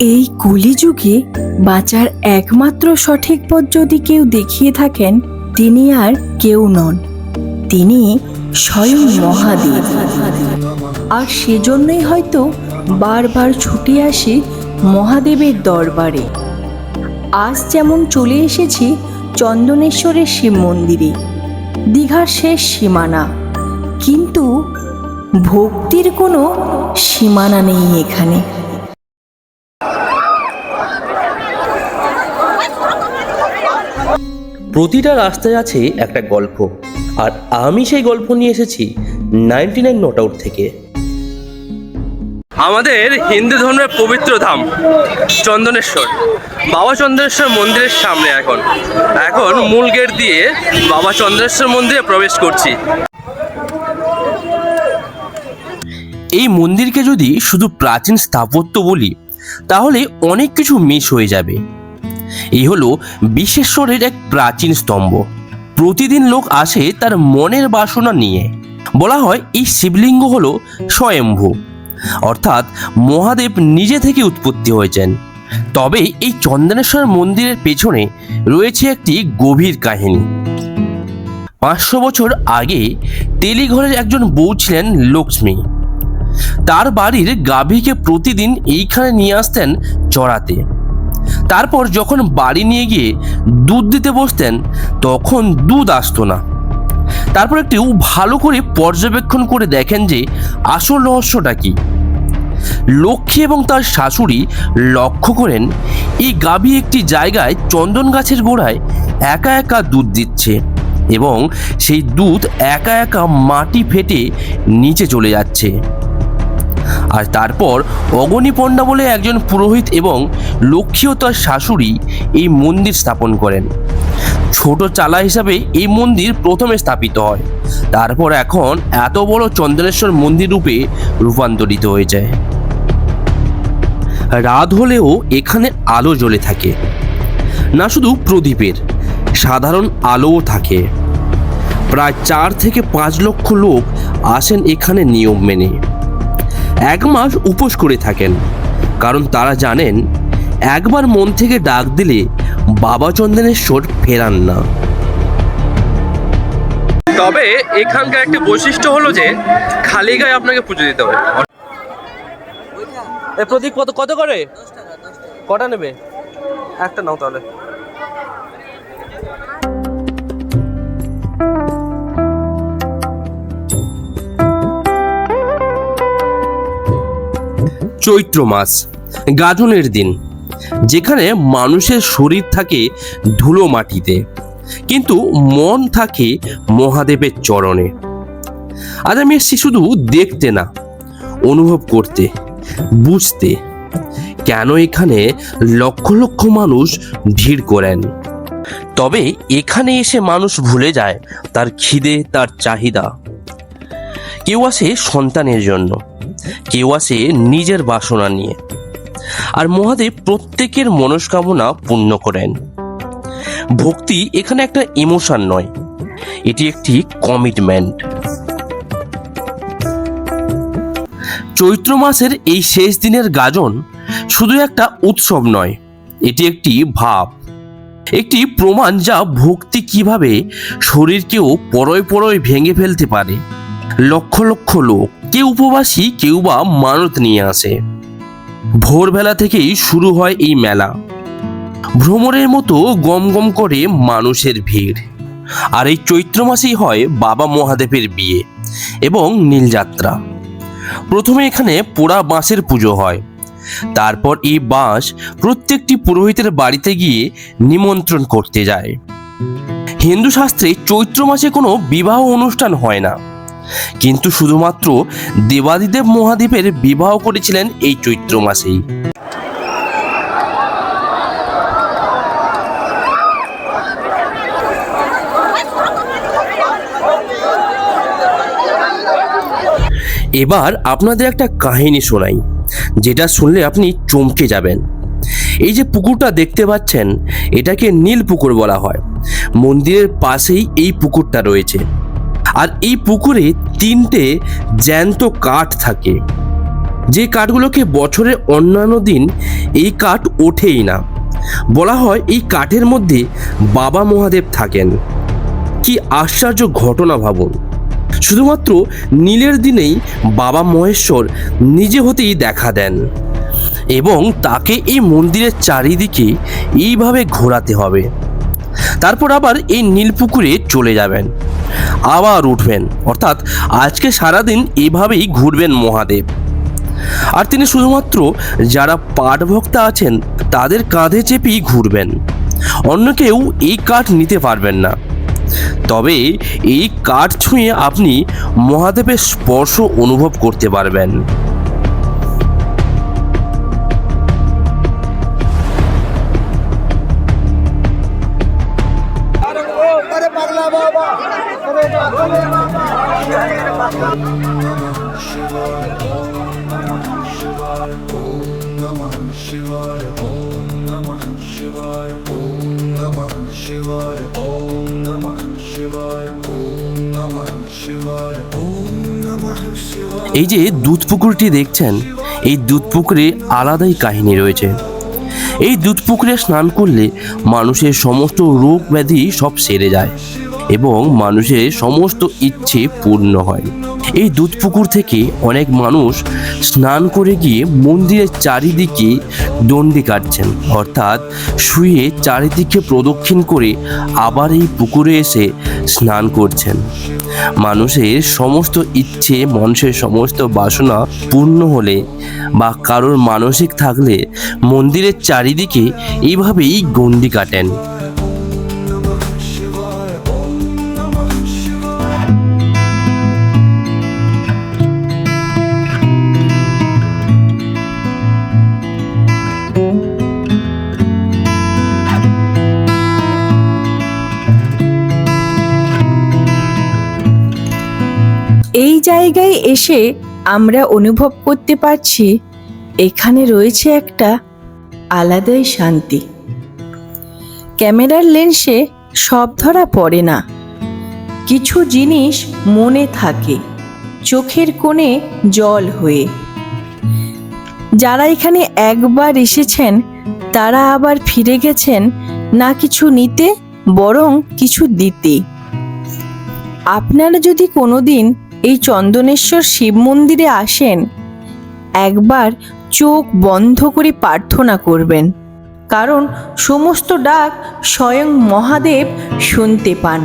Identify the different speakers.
Speaker 1: এই কলিযুগে বাঁচার একমাত্র সঠিক পথ যদি কেউ দেখিয়ে থাকেন, তিনি আর কেউ নন। তিনি স্বয়ং মহাদেব। আর সেজন্যই হয়তো বারবার ছুটে আসি মহাদেবের দরবারে। আজ যেমন চলে এসেছি চন্দনেশ্বরের শিব মন্দিরে, দীঘার শেষ সীমানা। কিন্তু ভক্তির কোনো সীমানা নেই এখানে।
Speaker 2: প্রতিটা রাস্তায় আছে একটা গল্প। আর আমি সেই গল্প নিয়ে এসেছি নাইনটি নাইন নট আউট থেকে। আমাদের হিন্দু ধর্মের পবিত্র ধাম চন্দনেশ্বর। বাবা চন্দ্রেশ্বর মন্দিরের সামনে এখন। এখন মূল গেট দিয়ে বাবা চন্দ্রেশ্বর মন্দিরে প্রবেশ করছি। এই মন্দিরকে যদি শুধু প্রাচীন স্থাপত্য বলি তাহলে অনেক কিছু মিস হয়ে যাবে। এই হলো বিশ্বেশ্বরের এক প্রাচীন স্তম্ভ। প্রতিদিন লোক আসে তার মনের বাসনা নিয়ে। বলা হয় এই শিবলিঙ্গ হল স্বয়ম্ভু। অর্থাৎ মহাদেব নিজে থেকে উৎপত্তি হয়েছেন। তবে এই চন্দনেশ্বর মন্দিরের পেছনে রয়েছে একটি গভীর কাহিনী। পাঁচশো বছর আগে তেলিঘরের একজন বউ ছিলেন লক্ষ্মী। তার বাড়ির গাভীকে প্রতিদিন এইখানে নিয়ে আসতেন চড়াতে। তারপর যখন বাড়ি নিয়ে গিয়ে দুধ দিতে বসতেন, তখন দুধ আসতো না। তারপর একটু ভালো করে পর্যবেক্ষণ করে দেখেন যে আসল রহস্যটা কি। লক্ষ্মী এবং তার শাশুড়ি লক্ষ্য করেন, এই গাভী একটি জায়গায় চন্দন গাছের গোড়ায় একা একা দুধ দিচ্ছে এবং সেই দুধ একা একা মাটি ফেটে নিচে চলে যাচ্ছে। আর তারপর অগণি পণ্ডা বলে একজন পুরোহিত এবং লক্ষ্মী তার শাশুড়ি এই মন্দির স্থাপন করেন। ছোট চালা হিসাবে এই মন্দির প্রথমে স্থাপিত হয়। তারপর এখন এত বড় চন্দ্রেশ্বর মন্দির রূপে রূপান্তরিত হয়ে যায় রাত হলেও এখানে আলো জ্বলে থাকে। না শুধু প্রদীপের, সাধারণ আলোও থাকে। প্রায় চার থেকে পাঁচ লক্ষ লোক আসেন এখানে নিয়ম মেনে। এক মাস উপোস করে থাকেন। কারণ তারা জানেন একবার মন থেকে ডাক দিলে বাবা চন্দনেশ্বর ফেরান না। তবে এখানকার একটি বৈশিষ্ট্য হলো যে খালি গায়ে আপনাকে পুজো দিতে হবে। এ প্রদীপ কত কত করে? কটা নেবে? একটা নাও তাহলে। চৈত্র মাস গাজনের দিন, যেখানে মানুষের শরীর থাকে ধুলো মাটিতে, কিন্তু মন থাকে মহাদেবের চরণে। আজ আমি এসেছি শুধু দেখতে না, অনুভব করতে, বুঝতে, কেন এখানে লক্ষ লক্ষ মানুষ ভিড় করেন। তবে এখানে এসে মানুষ ভুলে যায় তার খিদে, তার চাহিদা। কেউ আসে সন্তানের জন্য কেউ আসে নিজের বাসনা নিয়ে। আর মহাদেব প্রত্যেকের মনস্কামনা পূর্ণ করেন। ভক্তি এখানে একটা ইমোশন নয়, এটি একটি কমিটমেন্ট চৈত্র মাসের এই শেষ দিনের গাজন শুধু একটা উৎসব নয়, এটি একটি ভাব। একটি প্রমাণ যা ভক্তি কীভাবে শরীরকেও পরয় পরয় ভেঙে ফেলতে পারে। লক্ষ লক্ষ লোক কেউ উপবাসী, কেউ বা মানত নিয়ে আসে। ভোরবেলা থেকেই শুরু হয় এই মেলা। ভ্রমণের মতো গম গম করে মানুষের ভিড়। আর এই চৈত্র মাসেই হয় বাবা মহাদেবের বিয়ে এবং নীলযাত্রা। প্রথমে এখানে পোড়া বাঁশের পুজো হয়। তারপর এই বাঁশ প্রত্যেকটি পুরোহিতের বাড়িতে গিয়ে নিমন্ত্রণ করতে যায়। হিন্দু শাস্ত্রে চৈত্র মাসে কোনো বিবাহ অনুষ্ঠান হয় না। কিন্তু শুধুমাত্র দেবাদিদেব মহাদেবের বিবাহ করেছিলেন এই চৈত্র মাসেই। এবার আপনাদের একটা কাহিনী শোনাই, যেটা শুনলে আপনি চমকে যাবেন। এই যে পুকুরটা দেখতে পাচ্ছেন, এটাকে নীল পুকুর বলা হয়। মন্দিরের পাশেই এই পুকুরটা রয়েছে। আর এই পুকুরে তিনটে জ্যান্ত কাঠ থাকে। যে কাঠগুলোকে বছরের অন্যান্য দিন এই কাঠ ওঠেই না। বলা হয় এই কাঠের মধ্যে বাবা মহাদেব থাকেন। কি আশ্চর্য ঘটনা ভাবুন। শুধুমাত্র নীলের দিনেই বাবা মহেশ্বর নিজে হতেই দেখা দেন এবং তাকে এই মন্দিরের চারিদিকে এইভাবে ঘোরাতে হবে। তারপর আবার এই নীলপুকুরে চলে যাবেন। আবার উঠবেন। অর্থাৎ আজকে সারাদিন এভাবেই ঘুরবেন মহাদেব। আর তিনি শুধুমাত্র যারা পাঠ ভক্তা আছেন, তাদের কাঁধে চেপেই ঘুরবেন। অন্য কেউ এই কাঠ নিতে পারবেন না। তবে এই কাঠ ছুঁয়ে আপনি মহাদেবের স্পর্শ অনুভব করতে পারবেন। এই যে দুধ পুকুরটি দেখছেন, এই দুধ পুকুরে আলাদাই কাহিনী রয়েছে। এই দুধ পুকুরে স্নান করলে মানুষের সমস্ত রোগ ব্যাধি সব সেরে যায় এবং মানুষের সমস্ত ইচ্ছে পূর্ণ হয়। এই দুধ পুকুর থেকে অনেক মানুষ স্নান করে গিয়ে মন্দিরের চারিদিকে দণ্ডি কাটছেন। অর্থাৎ শুয়ে চারিদিকে প্রদক্ষিণ করে আবার এই পুকুরে এসে স্নান করছেন। মানুষের সমস্ত ইচ্ছে, মানুষের সমস্ত বাসনা পূর্ণ হলে বা কারোর মানসিক থাকলে মন্দিরের চারিদিকে এইভাবেই গণ্ডি কাটেন।
Speaker 1: এই জায়গায় এসে আমরা অনুভব করতে পারছি, এখানে রয়েছে একটা আলাদাই শান্তি। ক্যামেরার লেন্সে সব ধরা পড়ে না। কিছু জিনিস মনে থাকে, চোখের কোণে জল হয়ে। যারা এখানে একবার এসেছেন, তারা আবার ফিরে গেছেন না কিছু নিতে, বরং কিছু দিতে। আপনারা যদি কোনোদিন এই চন্দনেশ্বর শিব মন্দিরে আসেন, একবার চোখ বন্ধ করে প্রার্থনা করবেন। কারণ সমস্ত ডাক স্বয়ং মহাদেব শুনতে পান।